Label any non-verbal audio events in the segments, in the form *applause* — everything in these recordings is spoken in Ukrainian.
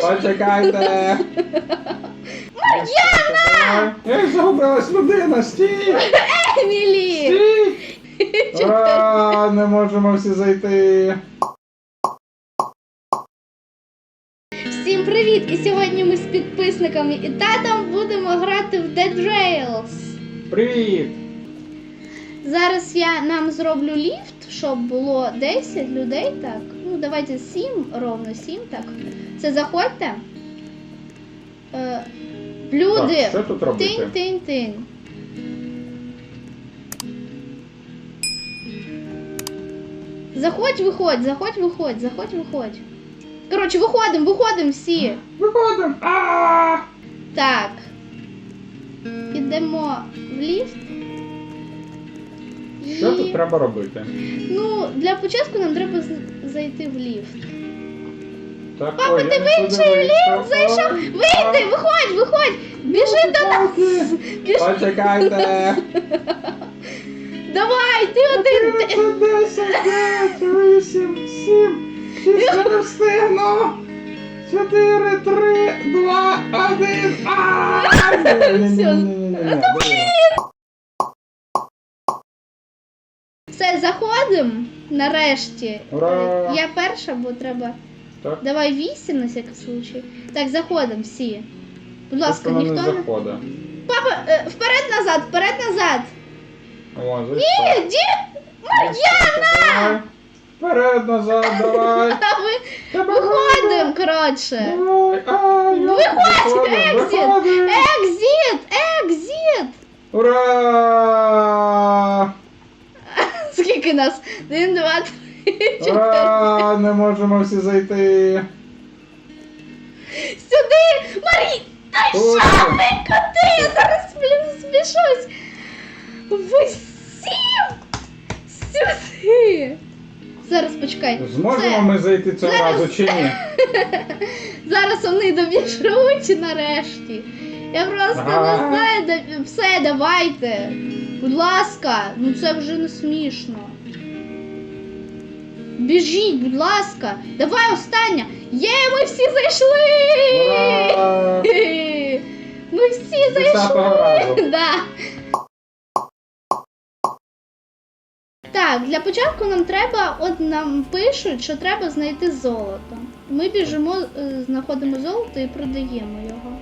Почекайте! Мар'яна! Ей, загубилась людина! Стій! Емілі! Стій! Ура! Не можемо всі зайти! Всім привіт! І сьогодні ми з підписниками і татом будемо грати в Dead Rails. Привіт! Зараз я нам зроблю ліфт, щоб було 10 людей, так. Ну, давайте 7, ровно 7, так. Це заходьте. Е, люди! Так, що тут робити? Тинь-тинь-тинь. Заходь, виходь, заходь, виходь, заходь, виходь. Коротше, виходимо, виходимо всі. Виходимо! Так. Ідемо в ліфт. І... Що тут треба робити? Ну, для початку нам треба з- зайти в ліфт. Так, Папа, ти в інший ліфт зайшов. Вийди, виходь, виходь! Біжи до нас! Почекайте! Біжи. Почекайте! *laughs* Давай, ти один! Ти- 10, 9, 8, 7, 6, я не встигну! 4, 3, 2, 1, Все, заходимо нарешті. Ура! Я перша, бо треба. Так, Давай вісім на всякий случай. Так, заходимо всі. Будь ласка, ніхто ніхто не заходить. Папа, е, вперед назад, вперед назад. О, Ні, ді... Мар'яна! Вперед, назад, давай! *laughs* А ви Тебе виходимо, коротше. Давай, а, я- Виходь, виходимо. Екзит! Екзит! Ура! Скільки нас? Один, два, три, чотири. Не можемо всі зайти. Сюди! Марі! Та Ой. що ви? Я зараз блін збішусь! Ви всім! Сюди! Зараз почекай. Зможемо Це- ми зайти цього Зараз- разу чи ні? *laughs* Зараз вони добіжуть нарешті. Я просто не знаю, де... все, давайте. Будь ласка, ну це вже не смішно. Біжіть, будь ласка. Давай остання. Є, ми всі зайшли! Ми всі зайшли. *laughs* Да. Так, для початку нам треба, от нам пишуть, що треба знайти золото. Ми біжимо, е, знаходимо золото і продаємо його.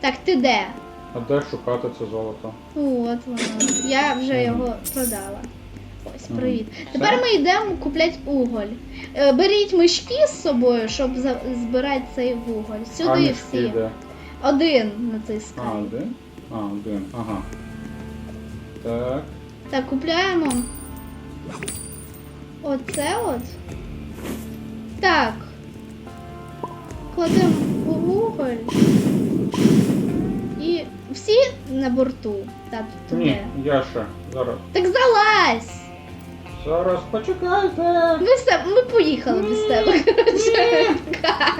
Так, ти де? А де шукати це золото? От воно. Я вже його продала. Ось, привіт. Тепер ми йдемо купляти уголь. Е, Беріть мішки з собою, щоб за- збирати цей вуголь. а Сюди мішки всі. де? Один А, один? А, один. Ага. Так. Так, купляємо. Оце от. Так. Кладемо у вуголь. І всі на борту. Так, туди. Ні, я ще. Зараз. Так залазь! Зараз почекайте. Ми все, ми поїхали без тебе. Коротше. *laughs*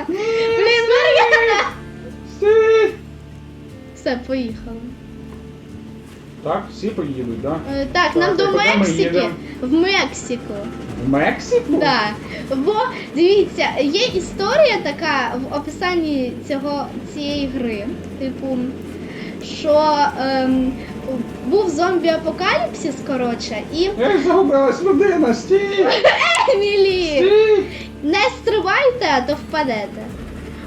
Блін, Мар'яна! Стій! Все, поїхали. Так, всі поїдуть, так? Е, Так, Так, нам до куди ми Мексики. їдемо? В Мексику. В Мексику? Да. Бо дивіться, є історія така в описанні цього цієї гри. Типу, що ем, був зомбі-апокаліпсис, коротше, і Ей, загубилась людина, стій! *laughs* Емілі, Стій! не стрибайте, а то впадете.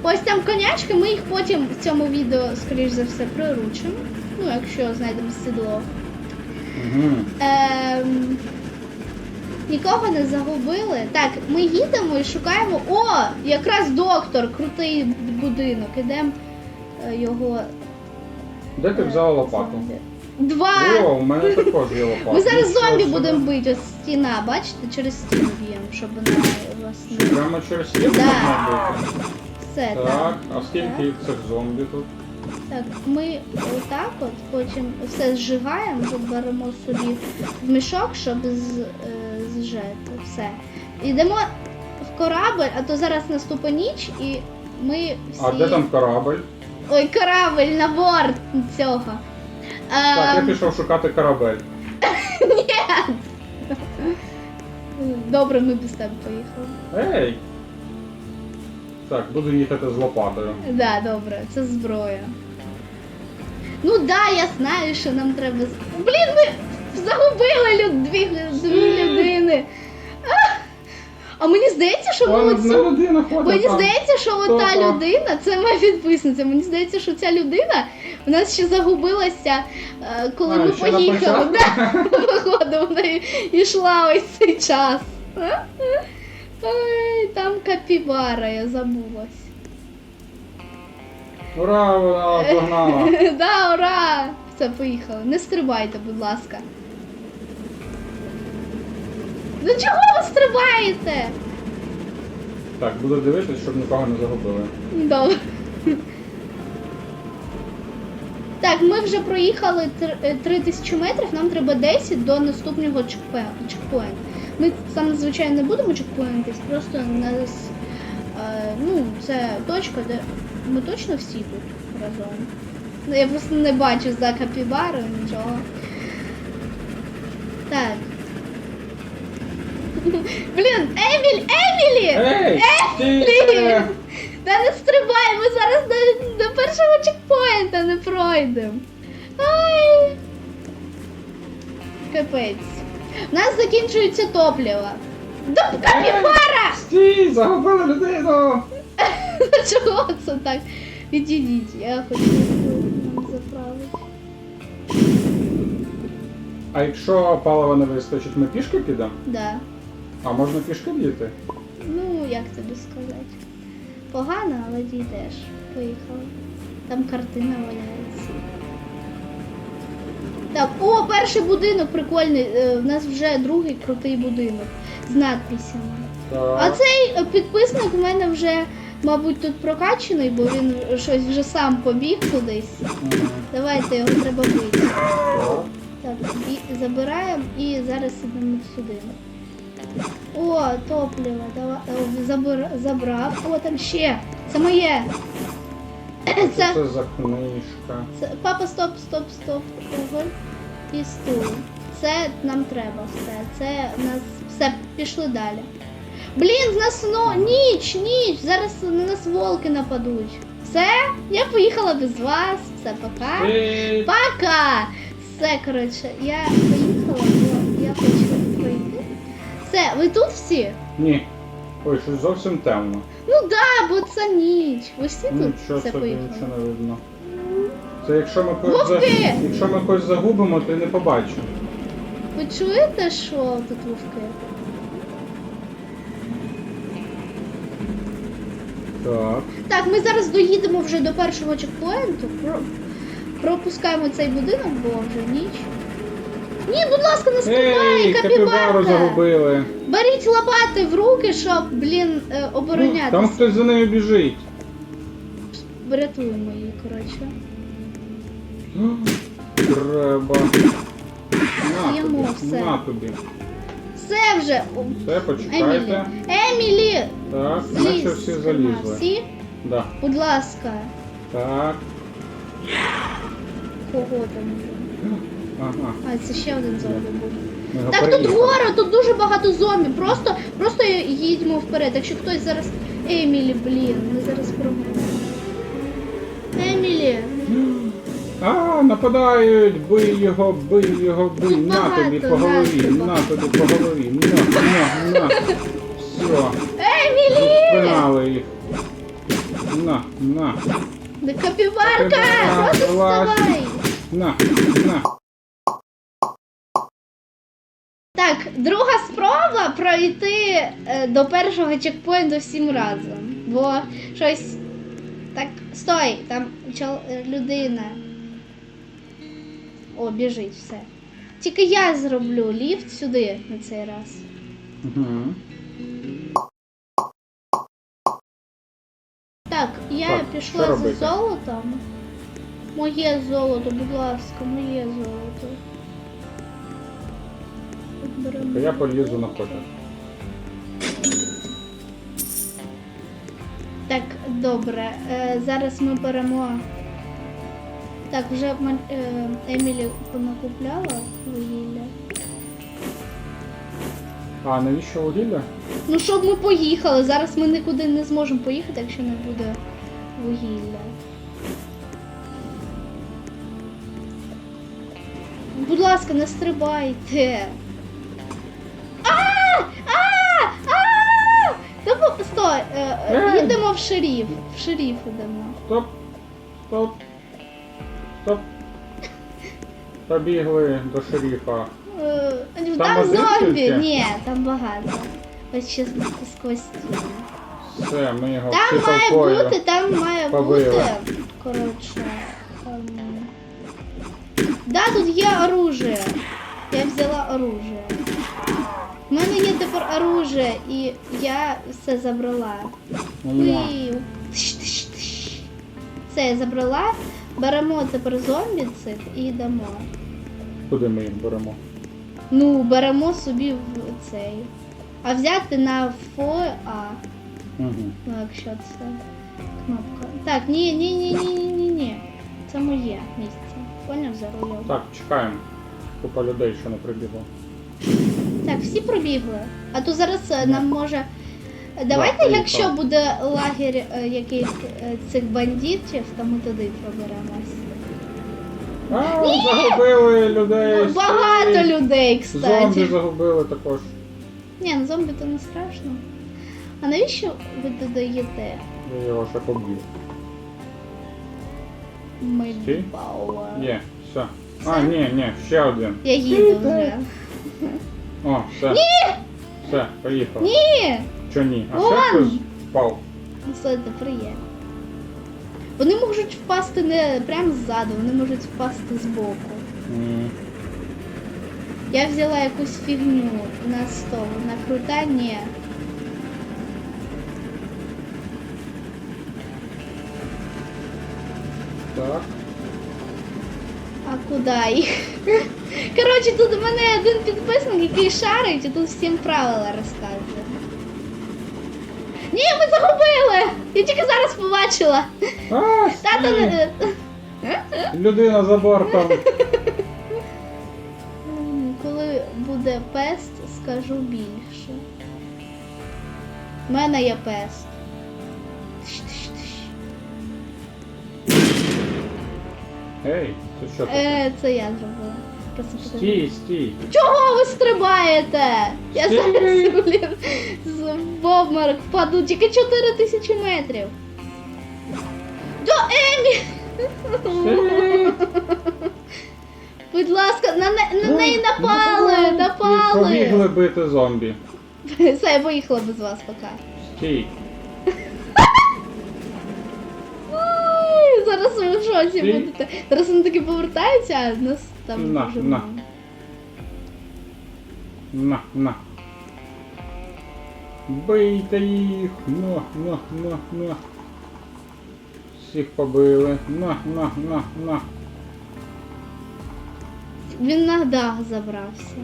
Ось там конячки, ми їх потім в цьому відео, скоріш за все, приручимо. Ну, якщо знайдемо сідло. Ем, нікого не загубили. Так, ми їдемо і шукаємо. О! Якраз доктор, крутий будинок. Ідемо е, його. Де ти взяла лопату? Два! О, у мене також є лопата. *laughs* Ми зараз зомбі будемо бити. Ось стіна, бачите, через стіну б'ємо, щоб вона вас не. Прямо через стіну Да. можна бити? Все, так. Так, а скільки цих зомбі тут? Так, ми отак от потім все зжигаємо, тут беремо собі в мішок, щоб з, е, зжити. Все. Йдемо в корабль, а то зараз наступить ніч і ми всі. А де там корабль? Ой, корабль на борт цього. Так, я Ем, пішов шукати корабель. Ні. Добре, ми без тебе поїхали. Ей! Так, буду їхати з лопатою. Да, добре, це зброя. Ну да, я знаю, що нам треба. Блін, ми загубили люд... дві, дві людини. А! Мені здається, що ми людина ходить Мені здається, що ота то? людина, це моя підписниця. Мені здається, що ця людина в нас ще загубилася, е, коли А, ми ще на поїхали. початку? *laughs* Да, походу, вона і- йшла ось цей час. Ой, там капібара, я забулась. Ура, вона погнала. *laughs* Да, ура! Все, поїхали. Не стрибайте, будь ласка. Ну чого ви стрибаєте? Так, буду дивитися, щоб нікого не загубили. Добре. Так, ми вже проїхали тр- е, 3000 метрів, нам треба 10 до наступного чекпоінту. Ми там, звичайно, не будемо чекпоінтись, просто нас, е, ну, це точка, де ми точно всі тут разом. Ну, я просто не бачу за капібарою нічого. Так. *laughs* Блін, Еміль, Емілі! Ей! Блін! стійте! Та не стрибай, ми зараз до, до першого чекпоінта не пройдемо. Ай! Капець. У нас закінчується топливо. Да капібара! Стій, загубили людину! *laughs* Чого це так? Відійдіть, я хочу заправити. А якщо палива не вистачить, ми пішки підемо? Да. А можна пішки діти? Ну, як тобі сказати? Погано, але дійдеш. Поїхали. Там картина валяється. Так, о, перший будинок прикольний. Е, В нас вже другий крутий будинок з надписями. Так. А цей е, підписник у мене вже, мабуть, тут прокачаний, бо він щось вже сам побіг кудись. Мгм. Давайте його треба бити. Так. Так, і забираємо і зараз ідемо сюди. О, топливо, давай, о, забир, забрав. О, там ще. Це моє. Це, це за книжка? це папа, стоп, стоп, стоп. Ого. І стул. Це нам треба все. Це нас все, пішли далі. Блін, в нас но ніч, ніч. Зараз на нас волки нападуть. Все, я поїхала без вас. Все, пока. Пока! Все, коротше, я поїхала, Все, ви тут всі? Ні. Ой, щось зовсім темно. Ну да, бо це ніч. Ви всі тут Нічого все собі, поїхали? нічого не видно. Це якщо ми когось, за... Вовки! якщо ми когось загубимо, то й не побачимо. Ви чуєте, що тут вовки? Так. Так, ми зараз доїдемо вже до першого чекпоінту. Про... Пропускаємо цей будинок, бо вже ніч. Ні, будь ласка, не стрибай, Ей, капібару капібарка! загубили. Беріть лопати в руки, щоб, блін, е, Там оборонятися. хтось за нею біжить. Врятуємо її, коротше. Треба. На Йому тобі, все. на тобі. Все вже. Все, Емілі. почекайте. Емілі! Так, Злізь наче всі з залізли. Всі? Да. Будь ласка. Так. Кого там? Ага. А, це ще один зомбі був. Ми його Так тут переїхали. гора, тут дуже багато зомбі. Просто, просто їдьмо вперед. Якщо хтось зараз. Емілі, блін, ми зараз програємо. Емілі! А, нападають, бий його, бий його, бий. Тут На тобі по голові, нас на багато. тобі по голові. На, на, на. Все, Емілі! спинали їх. На, на, Да капібарка! Капібара, Просто вставай! на, на. Так, друга спроба пройти е, до першого чекпоінту всім разом. Бо щось. Так, стой, там чол... е, людина. О, біжить все. Тільки я зроблю ліфт сюди на цей раз. Угу. Так, я Так, пішла за золотом. Моє золото, будь ласка, моє золото. Беремо. Я полізу на потяг. Так, добре. Е, зараз ми беремо. Так, вже е, Емілі понакупляла вугілля. А навіщо вугілля? Ну, щоб ми поїхали. Зараз ми нікуди не зможемо поїхати, якщо не буде вугілля. Будь ласка, не стрибайте. Та е, е, Ей! їдемо в шеріф. В шеріф йдемо. Стоп! Стоп! Стоп! Побігли до шерифа. Е, Там Там, один зомбі. тільки? Ні, там багато. Ось ще сквозь стіни. Все, ми його Там всі має толпою. бути, там має побили. бути. Коротше. ем, Да, тут є оружие. Я взяла оружие. У мене є тепер оружие, і я все забрала. Тиш, тиш. Все, я забрала. Беремо тепер зомбі цих і йдемо. Куди ми їм беремо? Ну, беремо собі в цей. А взяти на ФОА. Угу. Ну, якщо це кнопка. Так, ні, ні, ні, ні, ні, ні, ні. Це моє місце. Поняв за рулем. Так, чекаємо. Купа людей ще не прибігло. Так, всі пробігли. А то зараз е, нам може. Давайте, якщо буде лагерь е, яких е, цих бандитів, то ми туди проберемось. А, загубили людей! Багато людей, Зомбі кстати. загубили також. Ні, ну зомбі то не страшно. А навіщо ви додаєте? Я його ще поб'ю. Стій. Є, все. А, ні, ні, ще один. Я їду вже. О, все. Ні! Все, поїхали. Ні! Чо ні? А Вон! ще хтось впав. Ну, Це приємно. Вони можуть впасти не прямо ззаду, вони можуть впасти збоку. М, Я взяла якусь фігню на стол, на крута, ні. Так. А куди їх? Коротше, тут у мене один підписник, який шарить, і тут всім правила розказує. Ні, ми загубили! Я тільки зараз побачила. А, Тато стій! не. Людина за бортом. Коли буде пест, скажу більше. У мене є пест. Ей, це що таке? Е, це я зробила. Стій, стій. Чого ви стрибаєте? Я зараз, блін, з- в обморок впаду. Тільки 4 тисячі метрів. До Емі! Будь ласка, на, не- на неї напали! Ну, Напали! Побігли бити зомбі. *laughs* Все, я поїхала без вас поки. Стій. Ой, зараз ви в шоці будете. Зараз вони таки повертаються, а нас там На, дуже на. мало. На, на. Бийте їх. На, на, на, на. Всіх побили. На, на, на, на. Він на дах забрався.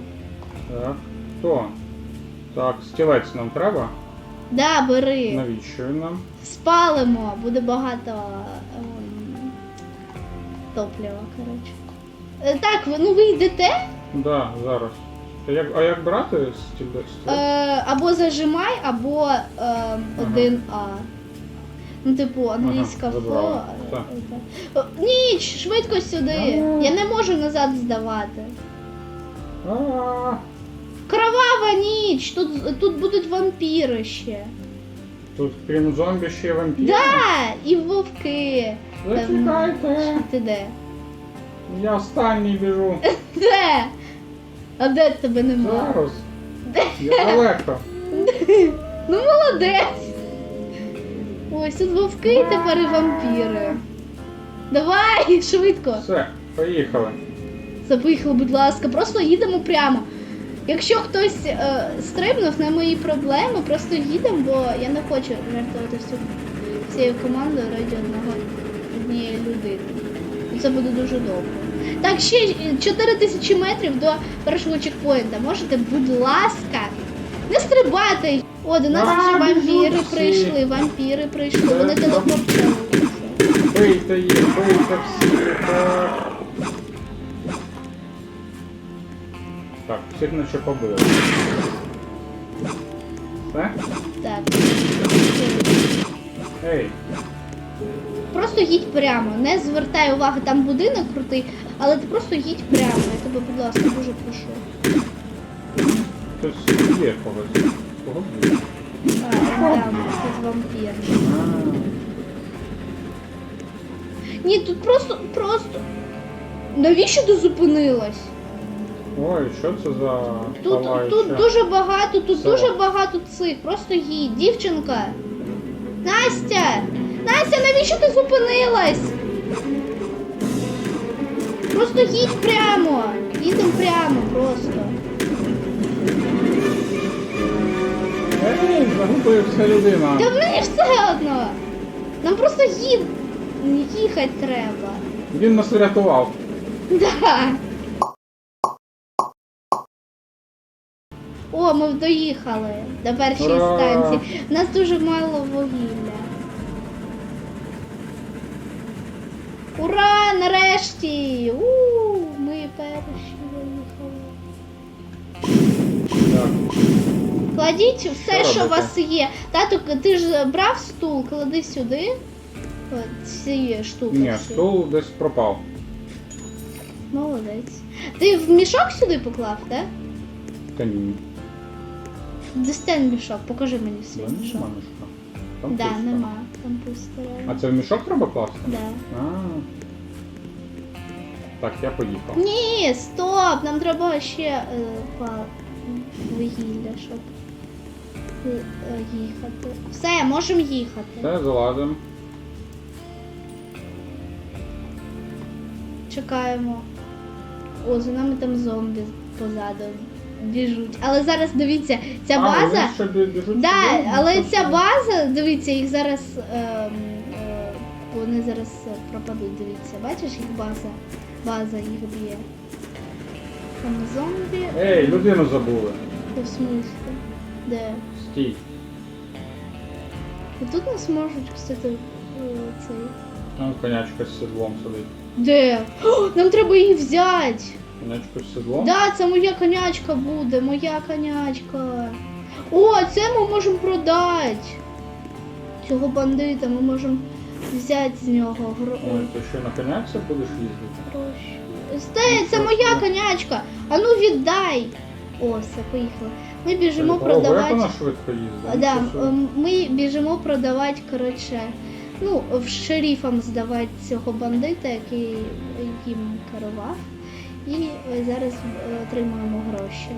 Так. Хто? Так, стілець нам треба. Да, бери. Навіщо він нам? Спалимо, буде багато ем, топлива, коротше. Е, Так, ви- ну ви йдете, Да, зараз. А як, а як брати стілець? е, або зажимай, або ем, 1А. Ну, типу, англійська Ага, фо. забрала. е, Так. е, е. Ніч, швидко сюди. Ага. Я не можу назад здавати. А, Кровава ніч! Тут, тут будуть вампіри ще. Тут крім зомбі ще вампіри. Да, і вовки. Зачекайте. Ти де? Я останній біжу. *laughs* Де? А де тебе немає? Зараз. Я далеко. *laughs* Ну молодець. Ось тут вовки і тепер і вампіри. Давай, *laughs* швидко. Все, поїхали. Запихали, будь ласка, просто їдемо прямо. Якщо хтось е, стрибнув на мої проблеми, просто їдемо, бо я не хочу жертвувати всю цією командою раді одного однієї людини. Це буде дуже довго. Так, ще 4 тисячі метрів до першого чекпоінта. Можете, будь ласка, не стрибати. О, до нас вже вампіри прийшли, вампіри прийшли, вони добре. телепортуються. Бийте їх, бийте всіх. Так. Так, всіх наче побили. Все? Так. Ей, Просто їдь прямо. Не звертай уваги, там будинок крутий, але ти просто їдь прямо. Я тебе, будь ласка, дуже прошу. хтось є когось. Кого б'є? А, там, вампір. Ні, тут просто, просто. Навіщо ти зупинилась? Ой, що це за Тут, тут дуже багато, тут Все. дуже багато цих. Просто їдь, дівчинка. Настя! Настя, навіщо ти зупинилась? Просто їдь прямо. Їдемо прямо просто. Ей, загубився людина. Та мені ж все одно. Нам просто їд... їхати треба. Він нас врятував. Да. О, ми доїхали до першої Ура! станції. У нас дуже мало вугілля. Ура! Нарешті! У, ми перші виїхали. Так. Кладіть все, Що що у робити? вас є. Тату, ти ж брав стул, клади сюди. От ці штуки. Ні, всі. стул десь пропав. Молодець. Ти в мішок сюди поклав, так? Та ні. Дістань мішок, покажи мені свій Да, мішок. Там Да, пусто. нема, там пусто. А це в мішок треба класти? Да. А. Так, я поїхав. Ні, стоп! Нам треба ще е, па- вугілля, щоб е, е, їхати. Все, можемо їхати. Все, залазимо. Чекаємо. О, за нами там зомбі позаду біжуть. Але зараз дивіться, ця А, база. вони ще біжуть Да, сюди? але ця база, дивіться, їх зараз ем, е, вони зараз е, пропадуть. Дивіться, бачиш їх база? База їх б'є. Там зомбі. Ей, людину забули. Та В смислі? Де? Стій. І тут нас можуть, кстати, е, цей. Там конячка з седлом сидить. Де? О, нам треба її взяти! Конячка з седлом? Да, це моя конячка буде, моя конячка. О, це ми можемо продати. Цього бандита ми можемо взяти з нього гро... Ой, ти що на конячці будеш їздити? гроші. Сте, це моя конячка. А ну віддай. О, все, поїхали. Ми біжимо Ого, продавати. вона швидко їздить. Да, собі. ми біжимо продавати, коротше, ну, в шерифам здавати цього бандита, який їм керував. І е, зараз е, отримуємо гроші.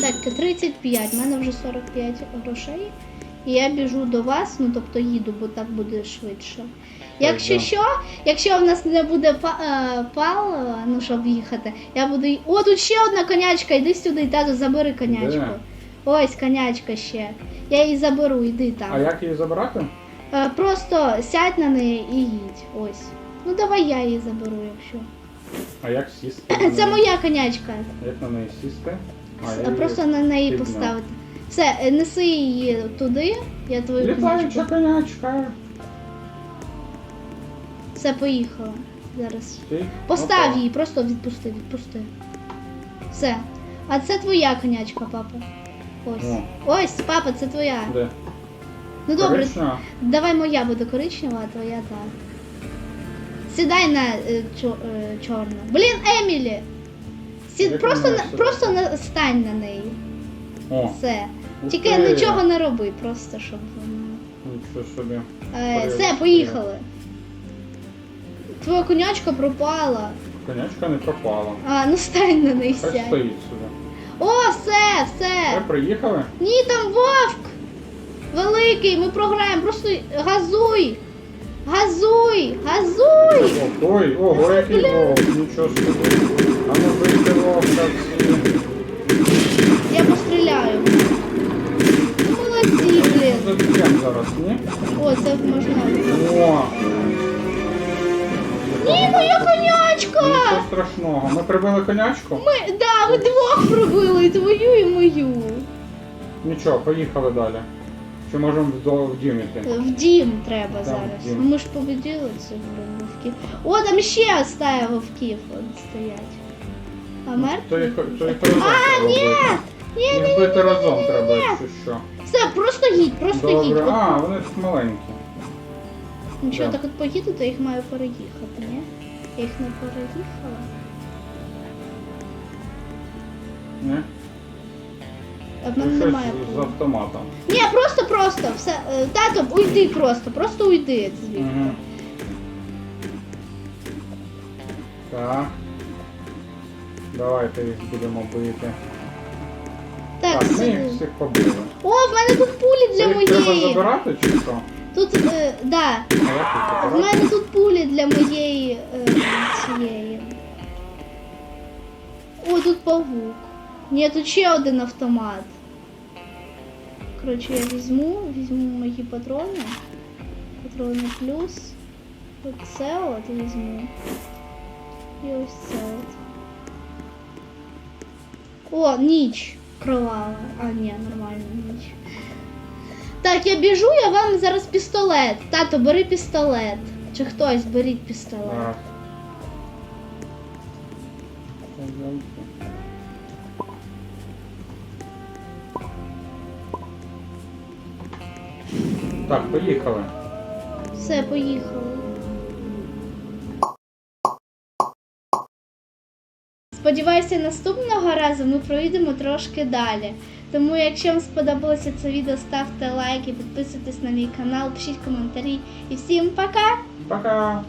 Так, 35, в мене вже 45 грошей. І я біжу до вас, ну тобто їду, бо так буде швидше. Якщо що, якщо в нас не буде е, ну щоб їхати, я буду. О, тут ще одна конячка, йди сюди, тату, забери конячку. Де? Ось конячка ще. Я її заберу, йди там. А як її забрати? Е, Просто сядь на неї і їдь. Ось. Ну давай я її заберу, якщо. А як сісти? Це моя конячка. Як на неї сісти? А, Просто на неї підняв. поставити. Все, е, неси її туди, я твою Літаюча конячка. Все, поїхала. Зараз. Постав Опа. її, просто відпусти, відпусти. Все. А це твоя конячка, папа. Ось. О. Ось, папа, це твоя. Де? Ну добре, Коричнева? давай моя буде коричнева, а твоя так. Сідай на е, чо- е, чорну. Блін, Емілі! Сі... Як Просто, вона на... сюди? просто на... стань на неї. О, Все. Тільки нічого не роби, просто щоб вона. Нічого собі. Е, все, поїхали. Твоя конячка пропала. Конячка не пропала. А, ну стань на неї Хай сядь. стоїть собі. О, все, Ви все. приїхали? Ні, там вовк! Великий, ми програємо, просто газуй! Газуй! Газуй! О, Ой, ого, який вовк, нічого собі. А ну бийте вовка всі. Я постріляю. Ну, Молодці, блін. Заб'ємо зараз, ні? О, це можна. О! Ні, моя конячка! Нічого страшного. Ми прибили конячку? Ми, да, ми двох пробили, твою, і мою. Нічого, поїхали далі. Чи можемо в, дім іти? В дім треба зараз. в дім. Ну ми ж победили цих блін, вовків. О, там ще стая вовків от стоять. А То їх, мертві? то їх А, ні! ні! Їх бити разом треба, якщо що. Все, просто їдь, просто їдь. Добре. От, А, вони тут маленькі. якщо я да. так от поїду, то їх маю переїхати, ні? Я їх не переїхала. Не? А в Ну, мене щось немає. з пулі. автоматом. Ні, просто, просто. Все. е, Тато, уйди просто, просто уйди звідти. Угу. Так. Давайте їх будемо бити. Так, Так, ми їх всіх побили. О, в мене тут пулі для їх треба забирати чи що? Тут, е, да. А В мене тут пулі для моєї е, цієї. О, тут павук. Ні, тут ще один автомат. Коротше, я візьму, візьму мої патрони. Патрони плюс. Оце от візьму. І ось це от. О, ніч кровава. А, ні, нормально ніч. Так, я біжу, я вам зараз пістолет. Тато, бери пістолет. Чи хтось беріть пістолет. Так, поїхали. Все, поїхали. Сподіваюся, наступного разу ми пройдемо трошки далі. Тому, якщо вам сподобалося це відео, ставте лайки, підписуйтесь на мій канал, пишіть коментарі. І всім пока! Пока!